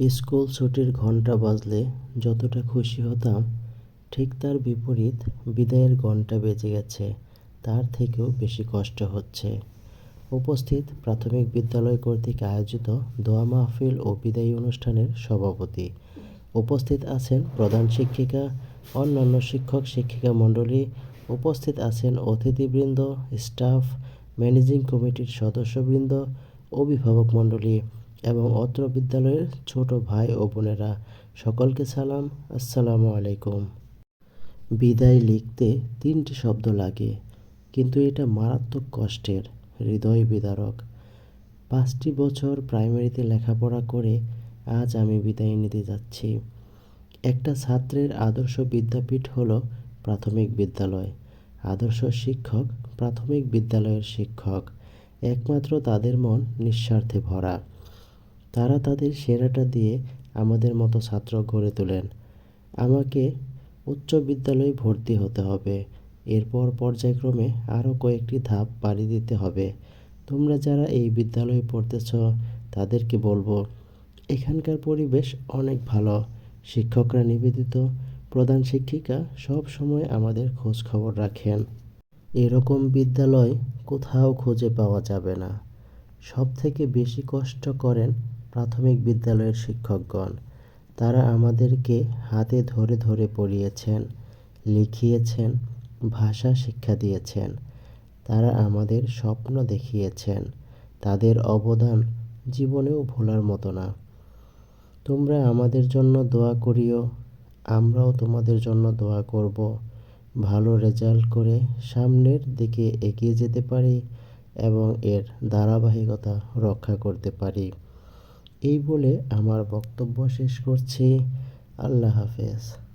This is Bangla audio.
স্কুল ছুটির ঘণ্টা বাজলে যতটা খুশি হতাম, ঠিক তার বিপরীত বিদায়ের ঘণ্টা বেজে গেছে, তার থেকেও বেশি কষ্ট হচ্ছে। উপস্থিত প্রাথমিক বিদ্যালয় কর্তৃক আয়োজিত দোয়া মাহফিল ও বিদায়ী অনুষ্ঠানের সভাপতি। উপস্থিত আছেন প্রধান শিক্ষিকা, অন্যান্য শিক্ষক শিক্ষিকা মণ্ডলী, উপস্থিত আছেন অতিথিবৃন্দ, স্টাফ, ম্যানেজিং কমিটির সদস্যবৃন্দ, অভিভাবক মণ্ডলী। এবং অত্র বিদ্যালয়ের ছোট ভাই ও বোনেরা, সকলকে সালাম। আসসালামু আলাইকুম। বিদায় লিখতে তিনটি শব্দ লাগে, কিন্তু এটা মারাত্মক কষ্টের, হৃদয় বিদারক। পাঁচটি বছর প্রাইমারিতে লেখাপড়া করে আজ আমি বিদায় নিতে যাচ্ছি। একটা ছাত্রের আদর্শ বিদ্যাপীঠ হল প্রাথমিক বিদ্যালয়। আদর্শ শিক্ষক প্রাথমিক বিদ্যালয়ের শিক্ষক, একমাত্র তাদের মন নিঃস্বার্থে ভরা। তারা তাদের সেরাটা দিয়ে আমাদের মতো ছাত্র গড়ে তোলেন। আমাকে উচ্চ বিদ্যালয়ে ভর্তি হতে হবে। এরপর পর্যায়ক্রমে আরও কয়েকটি ধাপ পাড়ি দিতে হবে। তোমরা যারা এই বিদ্যালয়ে পড়তেছ, তাদেরকে বলব, এখানকার পরিবেশ অনেক ভালো। শিক্ষকরা নিবেদিত। প্রধান শিক্ষিকা সব সময় আমাদের খোঁজ খবর রাখেন। এরকম বিদ্যালয় কোথাও খুঁজে পাওয়া যাবে না। সব থেকে বেশি কষ্ট করেন প্রাথমিক বিদ্যালয়ের শিক্ষকগণ। তারা আমাদেরকে হাতে ধরে ধরে পড়িয়েছেন, লিখিয়েছেন, ভাষা শিক্ষা দিয়েছেন। তারা আমাদের স্বপ্ন দেখিয়েছেন। তাদের অবদান জীবনেও ভোলার মতো না। তোমরা আমাদের জন্য দোয়া করিও, আমরাও তোমাদের জন্য দোয়া করব। ভালো রেজাল্ট করে সামনের দিকে এগিয়ে যেতে পারি এবং এর ধারাবাহিকতা রক্ষা করতে পারি। এই বলে আমার বক্তব্য শেষ করছি। আল্লাহ হাফেজ।